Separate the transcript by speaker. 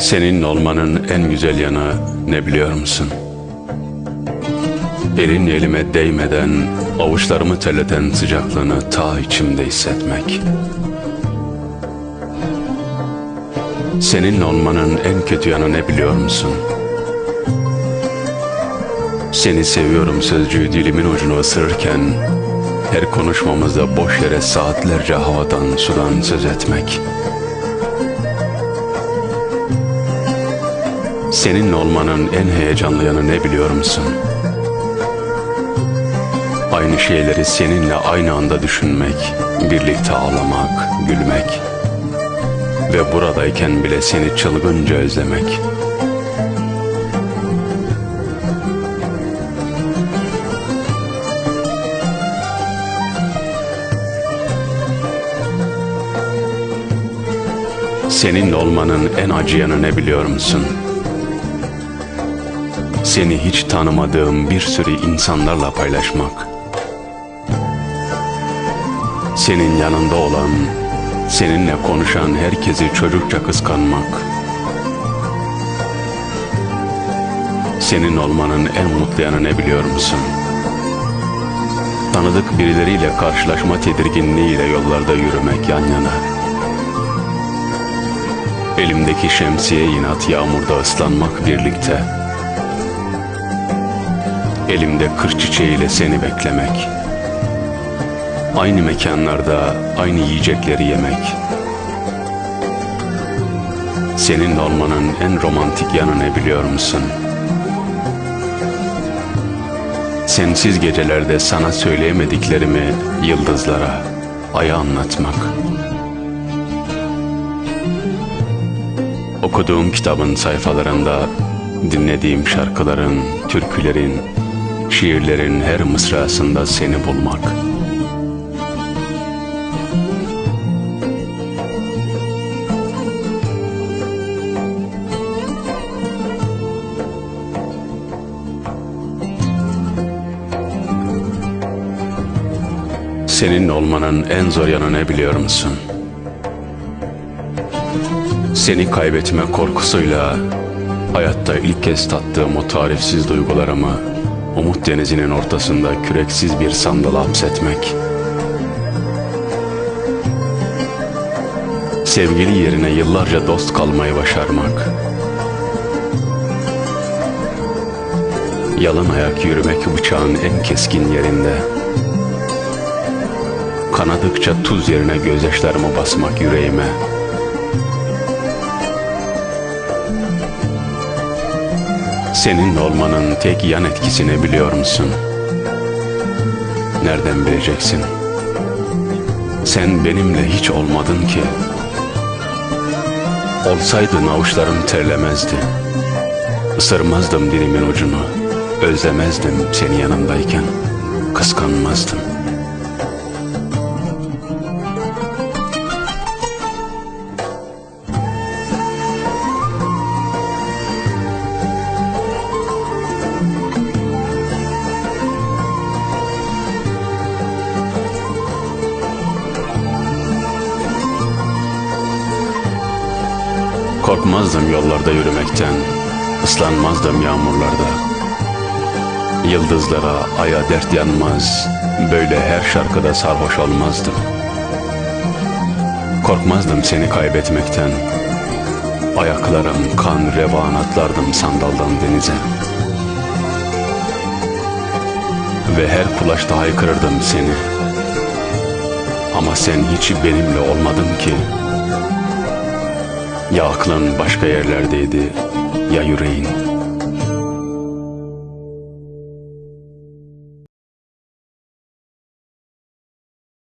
Speaker 1: Senin olmanın en güzel yanı ne biliyor musun? Elin elime değmeden avuçlarımı terleten sıcaklığını ta içimde hissetmek. Senin olmanın en kötü yanı ne biliyor musun? Seni seviyorum sözcüğü dilimin ucunu ısırırken her konuşmamızda boş yere saatlerce havadan sudan söz etmek. Senin olmanın en heyecanlı yanı ne biliyor musun? Aynı şeyleri seninle aynı anda düşünmek, birlikte ağlamak, gülmek ve buradayken bile seni çılgınca özlemek. Senin olmanın en acı yanı ne biliyor musun? Seni hiç tanımadığım bir sürü insanlarla paylaşmak. Senin yanında olan, seninle konuşan herkesi çocukça kıskanmak. Senin olmanın en mutlu yanı ne biliyor musun? Tanıdık birileriyle karşılaşma tedirginliğiyle yollarda yürümek yan yana. Elimdeki şemsiye inat yağmurda ıslanmak birlikte. Elimde kır çiçeğiyle seni beklemek. Aynı mekanlarda aynı yiyecekleri yemek. Senin olmanın en romantik yanı ne biliyor musun? Sensiz gecelerde sana söyleyemediklerimi yıldızlara, aya anlatmak. Okuduğum kitabın sayfalarında dinlediğim şarkıların, türkülerin, şiirlerin her mısrasında seni bulmak. Senin olmanın en zor yanı ne biliyor musun? Seni kaybetme korkusuyla hayatta ilk kez tattığım o tarifsiz duygularımı umut denizinin ortasında küreksiz bir sandala hapsetmek. Sevgili yerine yıllarca dost kalmayı başarmak. Yalın ayak yürümek bıçağın en keskin yerinde. Kanadıkça tuz yerine gözyaşlarımı basmak yüreğime. Senin olmanın tek yan etkisini biliyor musun? Nereden bileceksin? Sen benimle hiç olmadın ki. Olsaydın avuçlarım terlemezdi. Isırmazdım dilimin ucunu. Özlemezdim seni yanımdayken. Kıskanmazdım. Korkmazdım yollarda yürümekten, ıslanmazdım yağmurlarda. Yıldızlara, aya dert yanmaz, böyle her şarkıda sarhoş olmazdım. Korkmazdım seni kaybetmekten, ayaklarım kan revan atlardım sandaldan denize. Ve her kulaşta haykırırdım seni. Ama sen hiç benimle olmadın ki. Ya aklın başka yerlerdeydi ya yüreğin